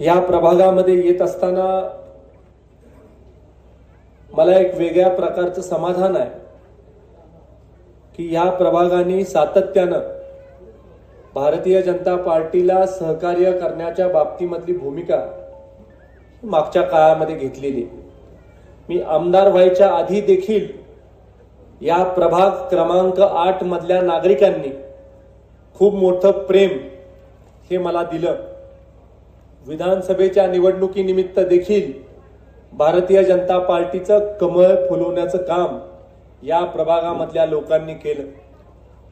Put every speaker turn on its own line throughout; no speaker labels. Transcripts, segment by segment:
या प्रभागामध्ये येत असताना मला एक वेगळ्या प्रकारचं समाधान आहे की या प्रभागाने सातत्यानं भारतीय जनता पार्टीला सहकार्य करण्याच्या बाबतीमधली भूमिका मागच्या काळामध्ये घेतलेली. मी आमदार व्हायच्या आधी देखील या प्रभाग क्रमांक आठ मधल्या नागरिकांनी खूप मोठं प्रेम हे मला दिलं. विधानसभेच्या निवडणुकीनिमित्त देखील भारतीय जनता पार्टीचं कमळ फुलवण्याचं काम या प्रभागामधल्या लोकांनी केलं.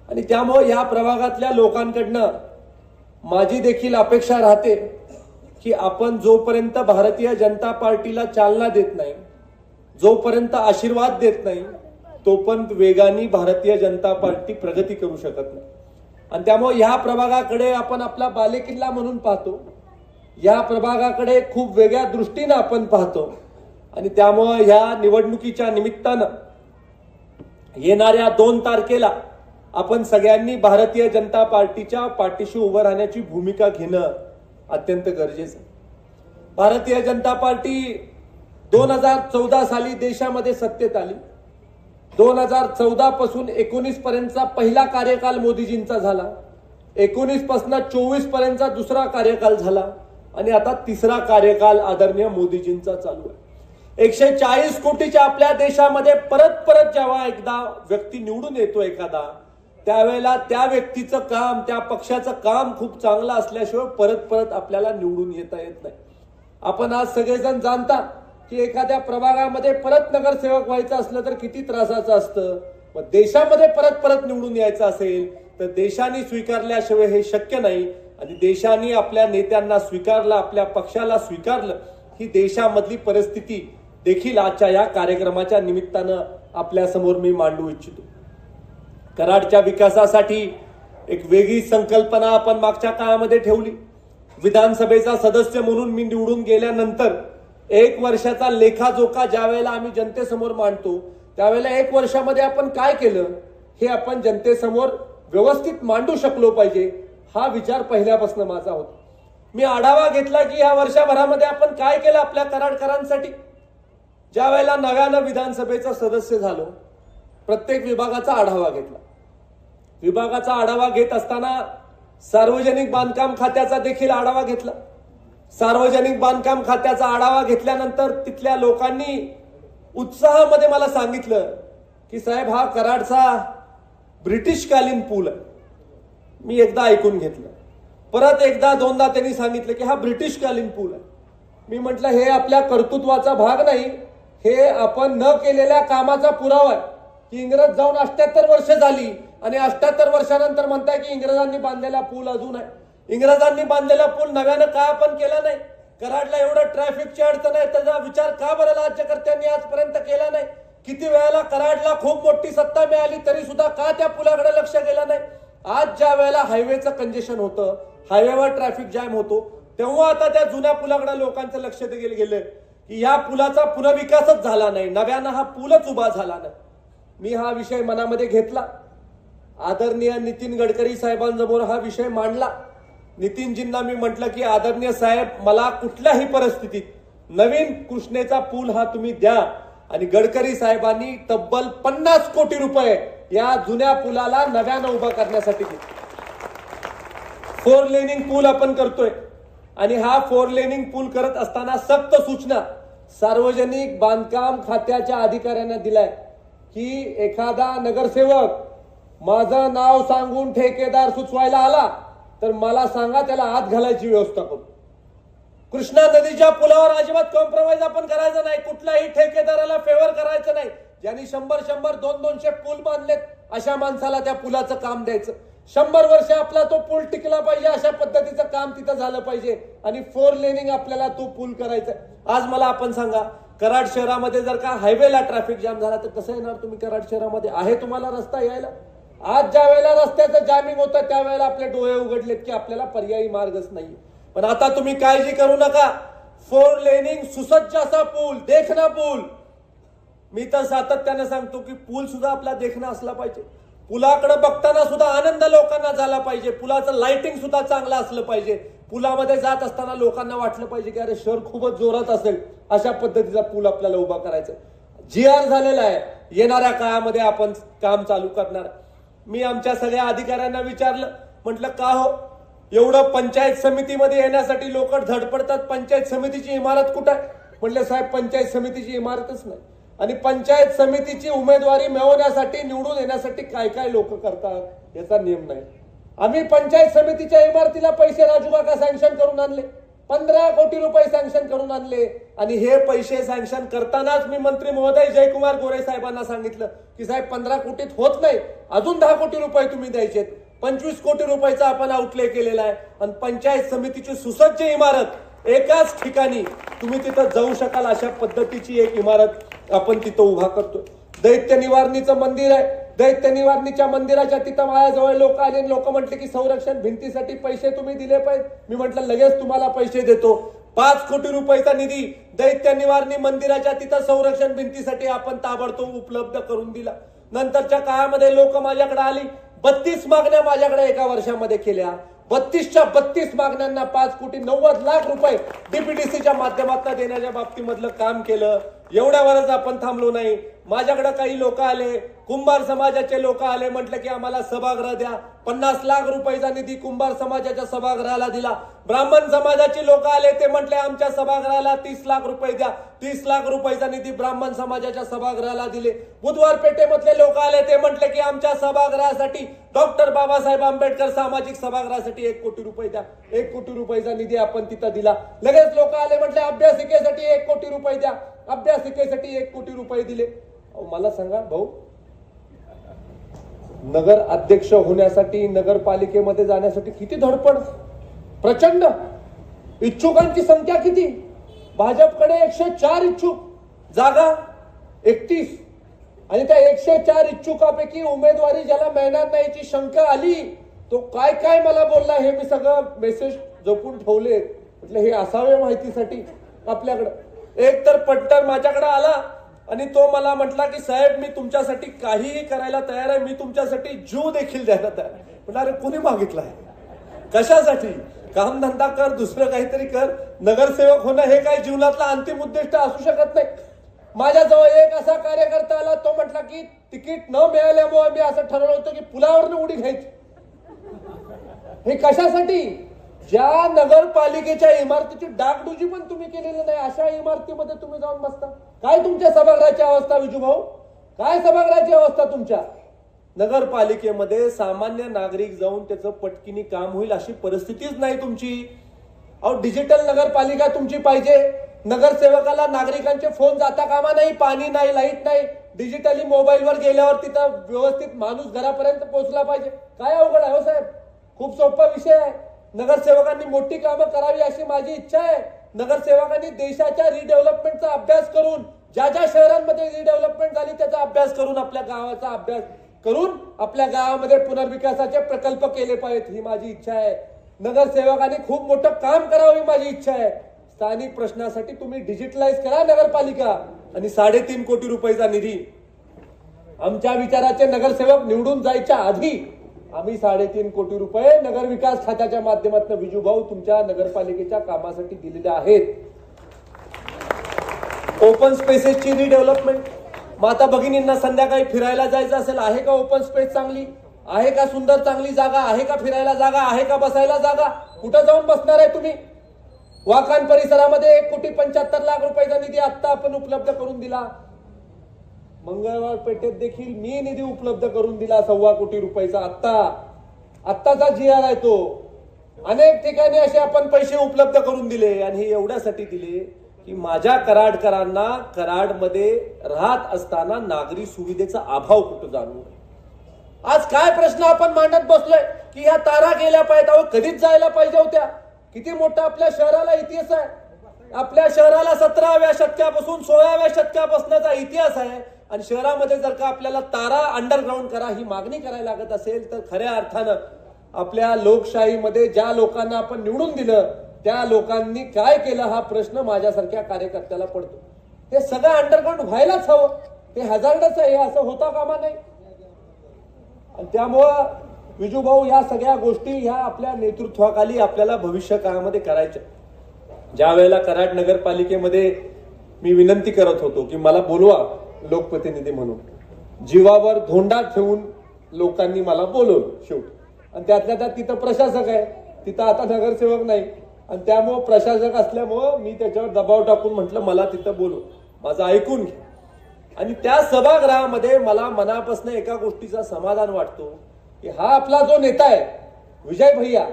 आणि त्यामुळे या प्रभागातल्या लोकांकडनं माझी देखील अपेक्षा राहते की आपण जोपर्यंत भारतीय जनता पार्टीला चालना देत नाही जोपर्यंत आशीर्वाद देत नाही तोपर्यंत वेगाने भारतीय जनता पार्टी प्रगती करू शकत नाही. आणि त्यामुळे ह्या प्रभागाकडे आपण आपला बालेकिल्ला म्हणून पाहतो. या प्रभागाकडे खूप वेगळ्या दृष्टीनं आपण पाहतो. आणि त्यामुळं ह्या निवडणुकीच्या निमित्तानं येणाऱ्या दोन तारखेला आपण सगळ्यांनी भारतीय जनता पार्टीच्या पाठीशी उभं राहण्याची भूमिका घेणं अत्यंत गरजेचं आहे. भारतीय जनता पार्टी दोन हजार चौदा साली देशामध्ये सत्तेत आली. दोन हजार चौदा पासून एकोणीस पर्यंतचा पहिला कार्यकाल मोदीजींचा झाला. एकोणीसपासून चोवीस पर्यंतचा दुसरा कार्यकाल झाला. आणि आता तिसरा कार्यकाल आदरणीय मोदीजींचा चालू आहे. एकशे चाळीस कोटीच्या आपल्या देशामध्ये परत परत जेव्हा एकदा व्यक्ती निवडून येतो एखादा त्यावेळेला त्या व्यक्तीचं काम त्या पक्षाचं काम खूप चांगलं असल्याशिवाय परत परत आपल्याला निवडून येता येत नाही. आपण आज सगळेजण जाणता की एखाद्या प्रभागामध्ये परत नगरसेवक व्हायचं असलं तर किती त्रासाचं असतं? मग देशामध्ये परत परत निवडून यायचं असेल तर देशाने स्वीकारल्याशिवाय हे शक्य नाही. आणि देशाने आपल्या नेत्यांना स्वीकारलं आपल्या पक्षाला स्वीकारलं ही देशामधली परिस्थिती देखील आजच्या या कार्यक्रमाच्या निमित्तानं आपल्यासमोर मी मांडू इच्छितो. कराडच्या विकासासाठी एक वेगळी संकल्पना आपण मागच्या काळामध्ये ठेवली. विधानसभेचा सदस्य म्हणून मी निवडून गेल्यानंतर एक वर्षाचा लेखाजोखा ज्या वेळेला आम्ही जनतेसमोर मांडतो त्यावेळेला एक वर्षामध्ये आपण काय केलं हे आपण जनतेसमोर व्यवस्थित मांडू शकलो पाहिजे. हा विचार पहिल्यापासून माझा होता. मी आढावा घेतला की या वर्षभरामध्ये आपण काय केलं आपल्या कराडकरांसाठी? ज्या वेळेला नव्यानं विधानसभेचा सदस्य झालो प्रत्येक विभागाचा आढावा घेतला. विभागाचा आढावा घेत असताना सार्वजनिक बांधकाम खात्याचा देखील आढावा घेतला. सार्वजनिक बांधकाम खात्याचा आढावा घेतल्यानंतर तिथल्या लोकांनी उत्साहामध्ये मला सांगितलं की साहेब हा कराडचा ब्रिटिशकालीन पूल आहे. मी एकदा ऐकून घेतलं. परत एकदा दोनदा त्यांनी सांगितलं की हा ब्रिटिशकालीन पूल आहे. मी म्हटलं हे आपल्या कर्तृत्वाचा भाग नाही. हे आपण न केलेल्या कामाचा पुरावा आहे. की इंग्रज जाऊन अठ्याहत्तर वर्ष झाली आणि अठ्याहत्तर वर्षानंतर म्हणताय की इंग्रजांनी बांधलेला पूल अजून आहे. इंग्रजांनी बांधलेला पूल नव्यानं का आपण केला नाही? कराडला एवढं ट्रॅफिकची अडचण आहे त्याचा विचार का बरं राज्यकर्त्यांनी आजपर्यंत केला नाही? किती वेळेला कराडला खूप मोठी सत्ता मिळाली तरी सुद्धा का त्या पुलाकडे लक्ष गेलं नाही? आज ज्या वेळेला हायवेचं कंजेशन होतं हायवेवर ट्रॅफिक जॅम होतो तेव्हा आता त्या जुन्या पुलाकडे लोकांचं लक्ष गेलं गेलं की या पुलाचा पुनर्विकासच झाला नाही. नव्यानं हा पूलच उभा झाला नाही. मी हा विषय मनामध्ये घेतला. आदरणीय नितीन गडकरी साहेबांसमोर हा विषय मांडला. नितीनजींना मी म्हटलं की आदरणीय साहेब मला कुठल्याही परिस्थितीत नवीन कृष्णेचा पूल हा तुम्ही द्या. आणि गडकरी साहेबांनी तब्बल पन्नास कोटी रुपये या जुन्या पुलाला नव्यानं उभा करण्यासाठी फोर लेनिंग पूल आपण करतोय. आणि हा फोर लेनिंग पूल करत असताना सक्त सूचना सार्वजनिक बांधकाम खात्याच्या अधिकाऱ्यांना दिलाय. की एखादा नगरसेवक माझं नाव सांगून ठेकेदार सुचवायला आला तर मला सांगा त्याला आत घालायची व्यवस्था करू. कृष्णा नदीच्या पुलावर अजिबात कॉम्प्रोमाइज आपण करायचं नाही. कुठलाही ठेकेदाराला फेवर करायचं नाही. ज्यांनी शंभर शंभर दोन दोनशे पूल बांधलेत. अशा माणसाला त्या पुलाचं काम द्यायचं. शंभर वर्ष आपला तो पूल टिकला पाहिजे अशा पद्धतीचं काम तिथं झालं पाहिजे. आणि फोर लेनिंग आपल्याला तो पूल करायचा आज मला आपण सांगा कराड शहरामध्ये जर का हायवेला ट्रॅफिक जाम झाला तर कसं येणार तुम्ही कराड शहरामध्ये? आहे तुम्हाला रस्ता यायला? आज ज्या वेळेला रस्त्याचं जॅमिंग होतं त्यावेळेला आपले डोळे उघडलेत की आपल्याला पर्यायी मार्गच नाही पण आता तुम्ही काळजी करू नका. फोर लेनिंग सुसज्ज असा पूल देखना पूल. मी तर सातत्याने सांगतो की पूल सुद्धा आपला देखणं असला पाहिजे. पुलाकडे बघताना सुद्धा आनंद लोकांना झाला पाहिजे. पुलाचं लाइटिंग सुद्धा चांगलं असलं पाहिजे. पुलामध्ये जात असताना लोकांना वाटलं पाहिजे की अरे शहर खूपच जोरात असेल. अशा पद्धतीचा पूल आपल्याला उभा करायचा जी आर झालेला आहे. येणाऱ्या काळामध्ये आपण काम चालू करणार. मी आमच्या सगळ्या अधिकाऱ्यांना विचारलं. म्हटलं का हो? एवढं पंचायत समितीमध्ये येण्यासाठी लोक धडपडतात. पंचायत समितीची इमारत कुठं आहे? म्हटलं साहेब पंचायत समितीची इमारतच नाही. आणि पंचायत समितीची उमेदवारी मिळवण्यासाठी निवडून येण्यासाठी काय काय लोक करतात याचा नियम नाही. आम्ही पंचायत समितीच्या इमारतीला पैसे राजूबाका सँक्शन करून आणले. पंधरा कोटी रुपये सँक्शन करून आणले. आणि हे पैसे सँक्शन करतानाच मी मंत्री महोदय जयकुमार गोरे साहेबांना सांगितलं की साहेब पंधरा कोटीत होत नाही. अजून दहा कोटी रुपये तुम्ही द्यायचेत. पंचवीस कोटी रुपयाचा आपण आउटले केलेला आहे. आणि पंचायत समितीची सुसज्ज इमारत एकाच ठिकाणी. तुम्ही तिथं जाऊ शकाल अशा पद्धतीची एक इमारत आपण तिथं उभा करतो दैत्य निवारणीचं मंदिर आहे. दैत्य निवारणीच्या मंदिराच्या तिथं माझ्याजवळ लोक आले लोक म्हटले की संरक्षण भिंतीसाठी पैसे तुम्ही दिले पाहिजे. मी म्हटलं लगेच तुम्हाला पैसे देतो. पाच कोटी रुपयाचा निधी दैत्य निवारणी मंदिराच्या तिथं संरक्षण भिंतीसाठी आपण ताबडतोब उपलब्ध करून दिला. नंतरच्या काळामध्ये लोक माझ्याकडे आली. बत्तीस मागण्या माझ्याकडे एका वर्षामध्ये केल्या. बत्तीसच्या बत्तीस मागण्यांना पाच कोटी नव्वद लाख रुपये डीपीडीसीच्या माध्यमातून देण्याच्या बाबतीमधलं काम केलं. एवढ्यावरच आपण थांबलो नाही. माझ्याकडे काही लोक आले कुंभार समाजाचे लोक आले म्हटलं की आम्हाला सभागृह द्या. पन्नास लाख रुपयाचा निधी कुंभार समाजाच्या सभागृहाला दिला. ब्राह्मण समाजाचे लोक आले ते म्हटले आमच्या सभागृहाला तीस लाख रुपये द्या. तीस लाख रुपयाचा निधी ब्राह्मण समाजाच्या सभागृहाला दिले. बुधवार पेठेमधले लोक आले ते म्हटले की आमच्या सभागृहासाठी डॉक्टर बाबासाहेब आंबेडकर सामाजिक सभागृहासाठी एक कोटी रुपये द्या. एक कोटी रुपयाचा निधी आपण तिथं दिला. लगेच लोक आले म्हटले अभ्यासिकेसाठी एक कोटी रुपये द्या. अभ्यासिकेसाठी एक कोटी रुपये दिले. अहो, मला सांगा भाऊ. नगर अध्यक्ष होण्यासाठी नगरपालिकेमध्ये जाण्यासाठी किती धडपड? प्रचंड. इच्छुकांची संख्या किती? भाजपकडे एकशे चार इच्छुक. जागा एकतीस. आणि त्या एकशे चार इच्छुकापैकी उमेदवारी ज्याला मिळणार नाहीची शंका आली तो काय काय मला बोलला हे मी सगळं मेसेज जपून ठेवले म्हटलं हे असावे माहितीसाठी आपल्याकडं. एक तर पट्टर माझ्याकडे आला आणि तो मला म्हटला की साहेब मी तुमच्यासाठी काहीही करायला तयार आहे. मी तुमच्यासाठी जीव देखील द्यायला तयार आहे. म्हटलं अरे कोणी मागितलं आहे कशासाठी कामधंदा कर दुसरं काहीतरी कर. नगरसेवक होणं हे काही जीवनातलं अंतिम उद्दिष्ट असू शकत नाही. माझ्याजवळ एक असा कार्यकर्ता आला तो म्हटला की तिकीट न मिळाल्यामुळे मी असं ठरवलं होतं की पुलावरून उडी घ्यायची. हे कशासाठी? ज्या नगरपालिकेच्या इमारतीची डागडुजी पण तुम्ही केलेली नाही अशा इमारतीमध्ये तुम्ही जाऊन बसता. काय तुमच्या सभागृहाची अवस्था विजूभाऊ? काय सभागृहाची अवस्था तुमच्या? नगरपालिकेमध्ये सामान्य नागरिक जाऊन त्याचं पटकिनी काम होईल अशी परिस्थितीच नाही तुमची. अहो डिजिटल नगरपालिका तुमची पाहिजे. नगरसेवकाला नागरिकांचे फोन जाता कामा नाही पाणी नाही लाइट नाही. डिजिटली मोबाईलवर गेल्यावर तिथं व्यवस्थित माणूस घरापर्यंत पोहोचला पाहिजे. काय अवघड आहे हो साहेब? खूप सोपा विषय आहे. नगरसेवकांनी मोठी कामं करावी अशी माझी इच्छा आहे. नगरसेवकांनी देशाच्या रिडेव्हलपमेंटचा अभ्यास करून ज्या ज्या शहरांमध्ये रिडेव्हलपमेंट झाली त्याचा अभ्यास करून आपल्या गावाचा अभ्यास करून आपल्या गावामध्ये पुनर्विकासाचे प्रकल्प केले पाहिजेत ही माझी इच्छा आहे. नगरसेवकांनी खूप मोठं काम करावं ही माझी इच्छा आहे. स्थानिक प्रश्नासाठी तुम्ही डिजिटलाइज करा नगरपालिका आणि साडेतीन कोटी रुपयाचा निधी. आमच्या विचाराचे नगरसेवक निवडून जायच्या आधी आम्ही साडेतीन कोटी रुपये नगर विकास खात्याच्या माध्यमातून विजूभाऊ तुमच्या नगरपालिकेच्या कामासाठी दिलेले आहेत. ओपन स्पेसेसची रिडेव्हलपमेंट माता भगिनींना संध्याकाळी फिरायला जायचं असेल आहे का ओपन स्पेस चांगली? आहे का सुंदर चांगली जागा? आहे का फिरायला जागा? आहे का बसायला जागा? कुठं जाऊन बसणार आहे तुम्ही? वाकान परिसरामध्ये एक कोटी पंच्याहत्तर लाख रुपयाचा निधी आता आपण उपलब्ध करून दिला. मंगळवार पेठेत देखील मी निधी उपलब्ध करून दिला सव्वा कोटी रुपयाचा आत्ता. आत्ताचा जी आर आहे तो. अनेक ठिकाणी असे आपण पैसे उपलब्ध करून दिले आणि हे एवढ्यासाठी दिले की माझ्या कराडकरांना कराडमध्ये राहत असताना नागरी सुविधेचा अभाव कुठं जाणू आज काय प्रश्न आपण मांडत बसलोय की ह्या तारा गेल्या पाहिजेत. अहो कधीच जायला पाहिजे होत्या. किती मोठा आपल्या शहराला इतिहास आहे. आपल्या शहराला सतराव्या शतकापासून सोळाव्या शतकापासूनचा इतिहास आहे. आणि शहरामध्ये जर का आपल्याला तारा अंडरग्राऊंड करा ही मागणी करायला लागत असेल तर खऱ्या अर्थानं आपल्या लोकशाहीमध्ये ज्या लोकांना आपण निवडून दिलं त्या लोकांनी काय केलं हा प्रश्न माझ्यासारख्या कार्यकर्त्याला पडतो. हे सगळं अंडरग्राऊंड व्हायलाच हवं. ते हजार्डच आहे हे असं होता कामा नाही आणि त्यामुळं विजूभाऊ या सगळ्या गोष्टी ह्या आपल्या नेतृत्वाखाली आपल्याला भविष्य काळामध्ये करायच्या ज्या वेळेला कराड नगरपालिकेमध्ये मी विनंती करत होतो की मला बोलवा. लोकप्रतिनिधी म्हणून. जीवावर धोंडा ठेवून लोकांनी मला बोलवलं शेवट आणि त्यातल्या त्यात तिथं प्रशासक आहे. तिथं आता नगरसेवक नाही. आणि त्यामुळं प्रशासक असल्यामुळं मी त्याच्यावर दबाव टाकून म्हटलं मला तिथं बोलू माझं ऐकून घे. आणि त्या सभागृहामध्ये मला मनापासून एका गोष्टीचा समाधान वाटतो की हा आपला जो नेता आहे विजय भैया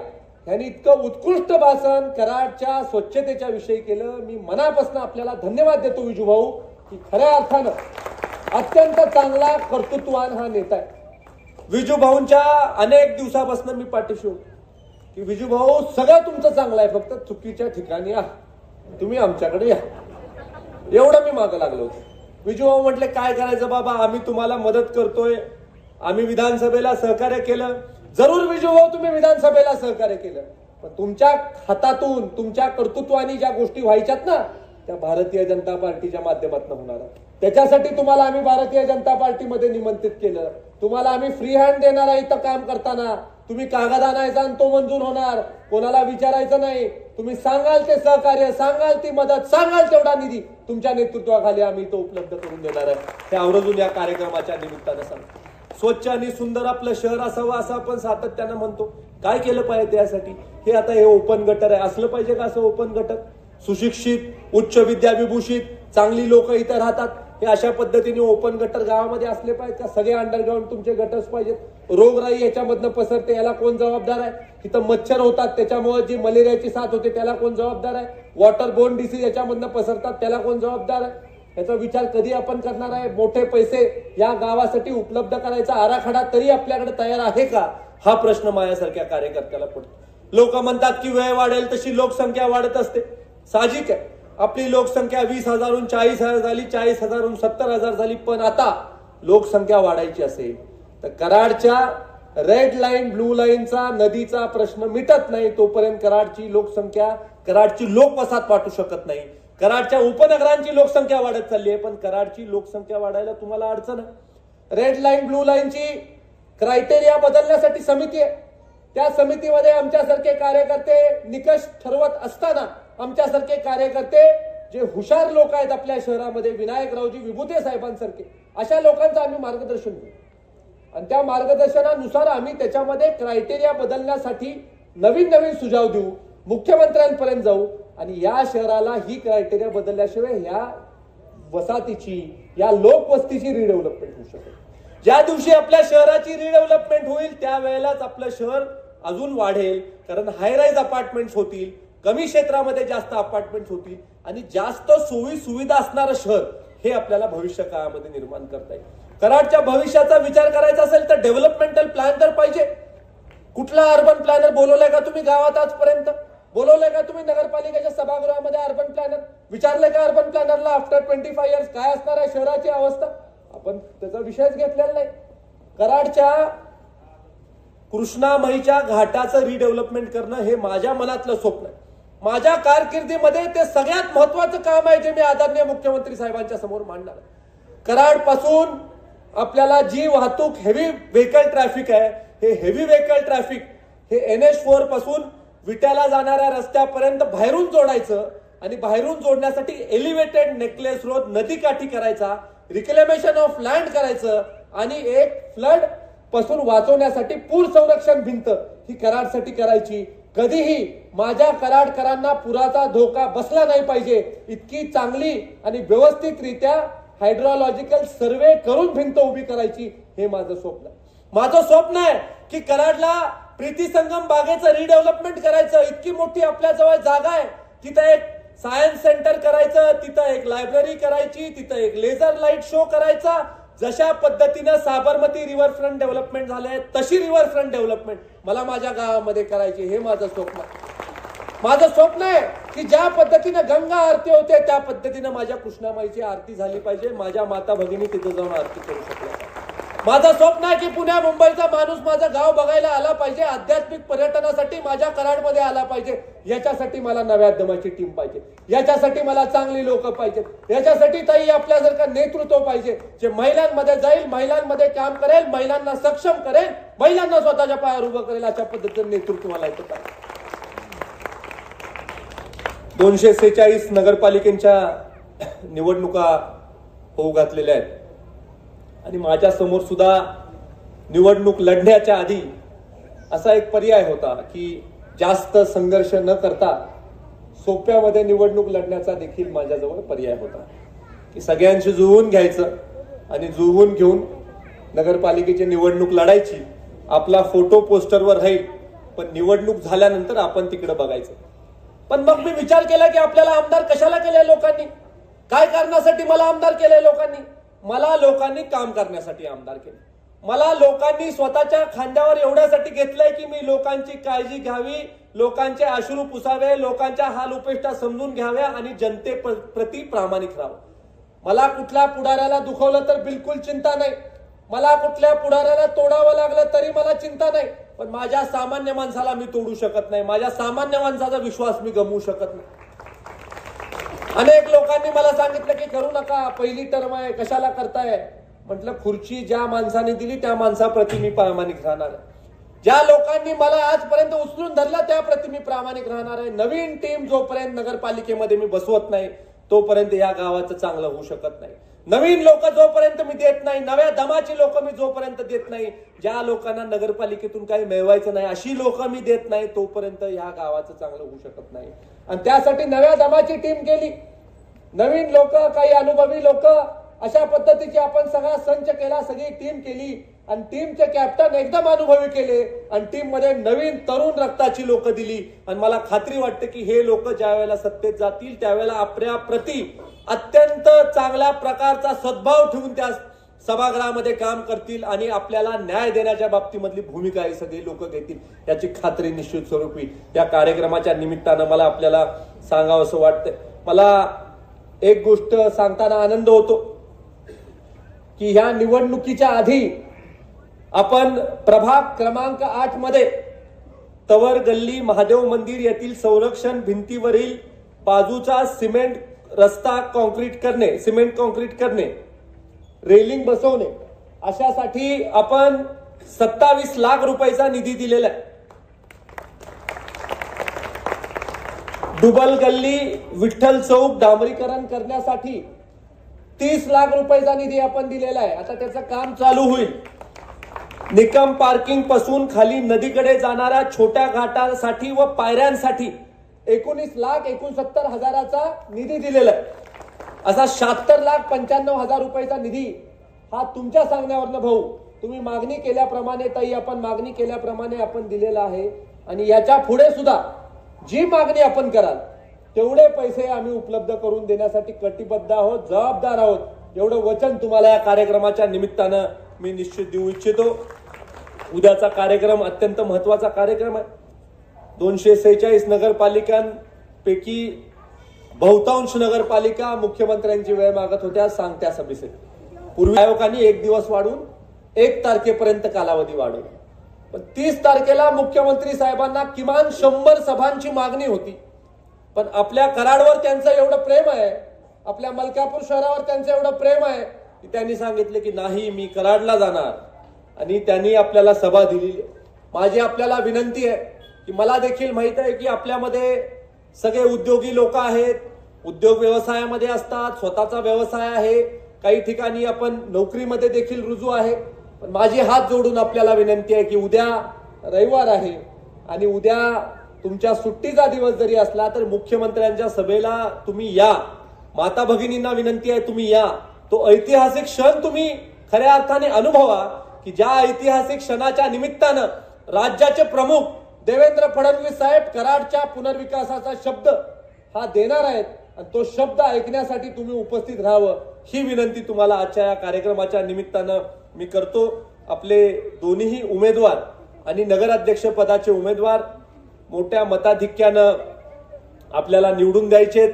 यांनी इतकं उत्कृष्ट भाषण कराडच्या स्वच्छतेच्या विषयी केलं. मी मनापासून आपल्याला धन्यवाद देतो विजू भाऊ की खऱ्या अर्थानं अत्यंत चांगला कर्तृत्वान हा नेता आहे. विजूभाऊंच्या अनेक दिवसापासून मी पाठीशी होतो. की विजूभाऊ सगळं तुमचं चांगलं आहे फक्त चुकीच्या ठिकाणी या. तुम्ही आमच्याकडे या. एवढं मी मागं लागलो होतो. विजूभाऊ म्हटले काय करायचं बाबा? आम्ही तुम्हाला मदत करतोय. आम्ही विधानसभेला सहकार्य केलं. जरूर विजूभाऊ तुम्ही विधानसभेला सहकार्य केलं. पण तुमच्या हातातून तुमच्या कर्तृत्वानी ज्या गोष्टी व्हायच्यात ना त्या भारतीय जनता पार्टीच्या माध्यमातून होणार. त्याच्यासाठी तुम्हाला आम्ही भारतीय जनता पार्टीमध्ये निमंत्रित केलं. तुम्हाला आम्ही फ्री हँड देणार आहे इथं काम करताना. तुम्ही कागद आणायचा आणि तो मंजूर होणार. कोणाला विचारायचं नाही. तुम्ही सांगाल ते सहकार्य सांगाल ती मदत सांगाल तेवढा निधी तुमच्या नेतृत्वाखाली आम्ही तो उपलब्ध करून देणार आहे. हे आवर्जून या कार्यक्रमाच्या निमित्तानं सांग स्वच्छ आणि सुंदर आपलं शहर असावं असं आपण सातत्यानं म्हणतो. काय केलं पाहिजे त्यासाठी? हे आता हे ओपन गटर आहे. असलं पाहिजे का असं ओपन गटर सुशिक्षित उच्च विद्याविभूषित चांगली लोक इथं राहतात. हे अशा पद्धतीने ओपन गटर गावामध्ये असले पाहिजेत. का सगळे अंडरग्राऊंड तुमचे गटर्स पाहिजेत. रोगराई याच्यामधनं पसरते याला कोण जबाबदार आहे? इथं मच्छर होतात त्याच्यामुळे जी मलेरियाची साथ होते त्याला कोण जबाबदार आहे? वॉटर बोर्न डिसीज याच्यामधनं पसरतात त्याला कोण जबाबदार आहे? याचा विचार कधी आपण करणार आहे? मोठे पैसे या गावासाठी उपलब्ध करायचा आराखडा तरी आपल्याकडे तयार आहे का? हा प्रश्न माझ्यासारख्या कार्यकर्त्याला पडतो. लोक म्हणतात की वेळ वाढेल तशी लोकसंख्या वाढत असते. साहजिक आहे. आपली लोकसंख्या वीस हजारहून चाळीस हजार झाली चाळीस हजारहून सत्तर हजार झाली पण आता लोकसंख्या वाढायची असेल तर कराडच्या रेड लाईन ब्लू लाईनचा नदीचा प्रश्न मिटत नाही तोपर्यंत कराडची लोकसंख्या कराडची लोकवसात वाटू शकत नाही. कराडच्या उपनगरांची लोकसंख्या वाढत चालली आहे पण कराडची लोकसंख्या वाढायला तुम्हाला अडचण आहे. रेड लाईन ब्लू लाईनची क्रायटेरिया बदलण्यासाठी समिती आहे. त्या समितीमध्ये आमच्यासारखे कार्यकर्ते निकष ठरवत असताना आमच्यासारखे कार्यकर्ते जे हुशार लोक आहेत आपल्या शहरामध्ये विनायकरावजी विभूते साहेबांसारखे अशा लोकांचं आम्ही मार्गदर्शन घेऊ आणि त्या मार्गदर्शनानुसार आम्ही त्याच्यामध्ये क्रायटेरिया बदलण्यासाठी नवीन नवीन सुझाव देऊ मुख्यमंत्र्यांपर्यंत जाऊ आणि या शहराला ही क्रायटेरिया बदलल्याशिवाय ह्या वसाहतीची या लोकवस्तीची रिडेव्हलपमेंट होऊ शकेल. ज्या दिवशी आपल्या शहराची रिडेव्हलपमेंट होईल त्यावेळेलाच आपलं शहर अजून वाढेल कारण हायराईज अपार्टमेंट्स होतील कमी क्षेत्रामध्ये जास्त अपार्टमेंट होतील आणि जास्त सोयी सुविधा असणारं शहर हे आपल्याला भविष्य काळामध्ये निर्माण करता येईल. कराडच्या भविष्याचा विचार करायचा असेल तर डेव्हलपमेंटल प्लॅन तर पाहिजे. कुठला अर्बन प्लॅनर बोलवलाय का तुम्ही गावात आजपर्यंत? बोलवलंय का तुम्ही नगरपालिकेच्या सभागृहामध्ये अर्बन प्लॅनर विचारलंय का अर्बन प्लॅनरला आफ्टर ट्वेंटी फाय इयर्स काय असणार आहे शहराची अवस्था? आपण त्याचा विषयच घेतलेला नाही. कराडच्या कृष्णामाईच्या घाटाचं रिडेव्हलपमेंट करणं हे माझ्या मनातलं स्वप्न आहे. माझ्या कारकिर्दीमध्ये ते सगळ्यात महत्वाचं काम आहे जे मी आदरणीय मुख्यमंत्री साहेबांच्या समोर मांडणार आहे. कराडपासून आपल्याला जी वाहतूक हेवी व्हेकल ट्रॅफिक आहे हे हेवी व्हेकल ट्रॅफिक हे एन एच फोरपासून विट्याला जाणाऱ्या रस्त्यापर्यंत बाहेरून जोडायचं आणि बाहेरून जोडण्यासाठी एलिव्हेटेड नेकलेस रोड नदीकाठी करायचा रिक्लेमेशन ऑफ लँड करायचं आणि एक फ्लडपासून वाचवण्यासाठी पूर संरक्षण भिंत ही कराडसाठी करायची. कधीही माझ्या कराडकरांना पुराचा धोका बसला नाही पाहिजे. इतकी चांगली आणि व्यवस्थितरित्या हायड्रोलॉजिकल सर्वे करून भिंत उभी करायची हे माझं स्वप्न. आहे माझं स्वप्न आहे की कराडला प्रीती संगम बागेचं रिडेव्हलपमेंट करायचं. इतकी मोठी आपल्या जवळ जागा आहे. तिथं एक सायन्स सेंटर करायचं तिथं एक लायब्ररी करायची तिथं एक लेझर लाइट शो करायचा जशा पद्धतीनं साबरमती रिव्हरफ्रंट डेव्हलपमेंट झालंय तशी रिव्हरफ्रंट डेव्हलपमेंट मला माझ्या गावामध्ये करायची हे माझं स्वप्न आहे. माझं स्वप्न आहे की ज्या पद्धतीनं गंगा आरती होते त्या पद्धतीनं माझ्या कृष्णामाईची आरती झाली पाहिजे. माझ्या माता भगिनी तिथे जाऊन आरती करू शकल्या. माझं स्वप्न आहे की पुण्या मुंबईचा माणूस माझं गाव बघायला आला पाहिजे आध्यात्मिक पर्यटनासाठी माझ्या कराडमध्ये आला पाहिजे. याच्यासाठी मला नव्या दमाची टीम पाहिजे. याच्यासाठी मला चांगली लोक पाहिजे. याच्यासाठी ताई आपल्यासारखं नेतृत्व पाहिजे जे महिलांमध्ये जाईल महिलांमध्ये काम करेल महिलांना सक्षम करेल महिलांना स्वतःच्या पायावर उभं करेल अशा पद्धतीचं नेतृत्व मला येतं पाहिजे. दोनशे सेहेचाळीस नगरपालिकेच्या निवडणुका होऊ घातलेल्या आहेत. आणि माझ्यासमोर सुद्धा निवडणूक लढण्याच्या आधी असा एक पर्याय होता की जास्त संघर्ष न करता सोप्यामध्ये निवडणूक लढण्याचा देखील माझ्याजवळ पर्याय होता. की सगळ्यांशी जुळवून घ्यायचं आणि जुळवून घेऊन नगरपालिकेची निवडणूक लढायची आपला फोटो पोस्टरवर राहील पण निवडणूक झाल्यानंतर आपण तिकडे बघायचं. पण मग मी विचार केला की आपल्याला आमदार कशाला केले लोकांनी? काय कारणासाठी मला आमदार केले लोकांनी? मला लोकांनी काम करण्यासाठी आमदार केले. मला लोकांनी स्वतःच्या खांद्यावर एवढ्यासाठी घेतलंय की मी लोकांची काळजी घ्यावी लोकांचे अश्रू पुसावे लोकांच्या हाल उपेष्टा समजून घ्याव्या आणि जनते प्रती प्रामाणिक राहावं. मला कुठल्या पुढाऱ्याला दुखवलं तर बिलकुल चिंता नाही. मला कुठल्या पुढाऱ्याला तोडावं लागलं तरी मला चिंता नाही. पण माझ्या सामान्य माणसाला मी तोडू शकत नाही. माझ्या सामान्य माणसाचा विश्वास मी गमवू शकत नाही. अनेक लोकांनी मला सांगितलं की करू नका पहिली टर्म आहे कशाला करताय? म्हटलं खुर्ची ज्या माणसाने दिली त्या माणसाप्रती मी प्रामाणिक राहणार आहे. ज्या लोकांनी मला आजपर्यंत उचलून धरला त्याप्रती मी प्रामाणिक राहणार आहे. नवीन टीम जोपर्यंत नगरपालिकेमध्ये मी बसवत नाही तोपर्यंत या गावाचं चांगलं होऊ शकत नाही. नवीन लोक जोपर्यंत मी देत नाही नव्या दमाची लोक मी जोपर्यंत देत नाही ज्या लोकांना नगरपालिकेतून काही मिळवायचं नाही अशी लोक मी देत नाही तोपर्यंत या गावाचं चांगलं होऊ शकत नाही. आणि त्यासाठी नव्या दमाची टीम केली. नवीन लोक काही अनुभवी लोक अशा पद्धतीची आपण सगळा संच केला सगळी टीम केली. आणि टीमचे कॅप्टन एकदम अनुभवी केले. आणि टीममध्ये नवीन तरुण रक्ताची लोक दिली. आणि मला खात्री वाटते की हे लोक ज्या वेळेला सत्तेत जातील त्यावेळेला आपल्या प्रति अत्यंत चांगल्या प्रकारचा सद्भाव ठेवून त्या सभागृहामध्ये काम करतील आणि आपल्याला न्याय देण्याच्या बाबतीमधली भूमिका ही सगळी लोक घेतील याची खात्री निश्चित स्वरूपी या कार्यक्रमाच्या निमित्तानं मला आपल्याला सांगावं असं वाटतं मला एक गोष्ट सांगताना आनंद होतो की ह्या निवडणुकीच्या आधी आपण प्रभाग क्रमांक आठमध्ये तवर गल्ली महादेव मंदिर येथील संरक्षण भिंतीवरील बाजूचा सिमेंट रस्ता कॉन्क्रीट करणे सिमेंट कॉन्क्रीट करणे रेलिंग बसवणे अशासाठी आपण सत्तावीस लाख रुपयाचा निधी दिलेला आहे. डुबल गल्ली विठ्ठल चौक डांबरीकरण करण्यासाठी तीस लाख रुपयाचा निधी आपण दिलेला आहे. आता त्याचं काम चालू होईल. निकम पार्किंगपासून खाली नदीकडे जाणाऱ्या छोट्या घाटांसाठी व पायऱ्यांसाठी एकोणीस लाख एकोणसत्तर हजाराचा निधी दिलेला आहे. असा शहात्तर लाख पंच्याण्णव हजार रुपयाचा निधी हा तुमच्या सांगण्यावरनं भाऊ तुम्ही मागणी केल्याप्रमाणे ताई आपण मागणी केल्याप्रमाणे आपण दिलेला आहे. आणि याच्यापुढे सुद्धा जी मागणी आपण कराल तेवढे पैसे आम्ही उपलब्ध करून देण्यासाठी कटिबद्ध आहोत जबाबदार आहोत. एवढं वचन तुम्हाला या कार्यक्रमाच्या निमित्तानं मी निश्चित देऊ इच्छितो. उद्याचा कार्यक्रम अत्यंत महत्त्वाचा कार्यक्रम आहे. दोनशे सेहेचाळीस नगरपालिकांपैकी बहुतांश नगरपालिका मुख्यमंत्र्यांची वेळ मागत होत्या सांगत्या सभेसाठी. पूर्वी आयोगाने एक दिवस वाढून एक तारखेपर्यंत कालावधी वाढवला. पण तीस तारखेला मुख्यमंत्री साहेबांना किमान शंभर सभांची मागणी होती. पण आपल्या कराडवर त्यांचं एवढं प्रेम आहे आपल्या मलकापूर शहरावर त्यांचं एवढं प्रेम आहे की त्यांनी सांगितले की नाही मी कराडला जाणार. आणि त्यांनी आपल्याला सभा दिली माझी आपल्याला विनंती आहे की मला देखील माहीत आहे की आपल्यामध्ये सगळे उद्योगी लोक आहेत. उद्योग व्यवसायामध्ये असतात स्वतःचा व्यवसाय आहे. काही ठिकाणी आपण नोकरीमध्ये देखील रुजू आहे. पण माझी हात जोडून आपल्याला विनंती आहे की उद्या रविवार आहे आणि उद्या तुमच्या सुट्टीचा दिवस जरी असला तर मुख्यमंत्र्यांच्या सभेला तुम्ही या. माता भगिनींना विनंती आहे तुम्ही या. तो ऐतिहासिक क्षण तुम्ही खऱ्या अर्थाने अनुभवा की ज्या ऐतिहासिक क्षणाच्या निमित्तानं राज्याचे प्रमुख देवेंद्र फडणवीस साहेब कराडच्या पुनर्विकासाचा शब्द हा देणार आहेत आणि तो शब्द ऐकण्यासाठी तुम्ही उपस्थित राहावं ही विनंती तुम्हाला आजच्या या कार्यक्रमाच्या निमित्तानं मी करतो. आपले दोन्ही उमेदवार आणि नगराध्यक्ष पदाचे उमेदवार मोठ्या मताधिक्यानं आपल्याला निवडून द्यायचेत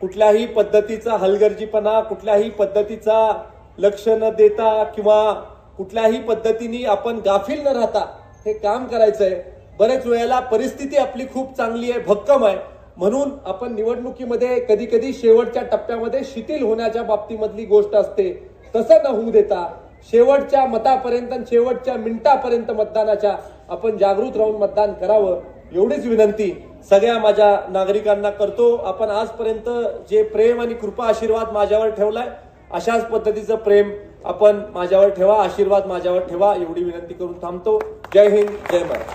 कुठल्याही पद्धतीचा हलगर्जीपणा कुठल्याही पद्धतीचा लक्ष न देता किंवा कुठल्याही पद्धतीने आपण गाफील न राहता हे काम करायचं आहे बरेच वेळेला परिस्थिती आपली खूप चांगली आहे भक्कम आहे. म्हणून आपण निवडणुकीमध्ये कधी कधी शेवटच्या टप्प्यामध्ये शिथिल होण्याच्या बाबतीमधली गोष्ट असते. तसं न होऊ देता शेवटच्या मतापर्यंत शेवटच्या मिनिटापर्यंत मतदानाच्या आपण जागृत राहून मतदान करावं एवढीच विनंती सगळ्या माझ्या नागरिकांना करतो. आपण आजपर्यंत जे प्रेम आणि कृपा आशीर्वाद माझ्यावर ठेवलाय अशाच पद्धतीचं प्रेम आपण माझ्यावर ठेवा आशीर्वाद माझ्यावर ठेवा एवढी विनंती करून थांबतो. जय हिंद जय महाराज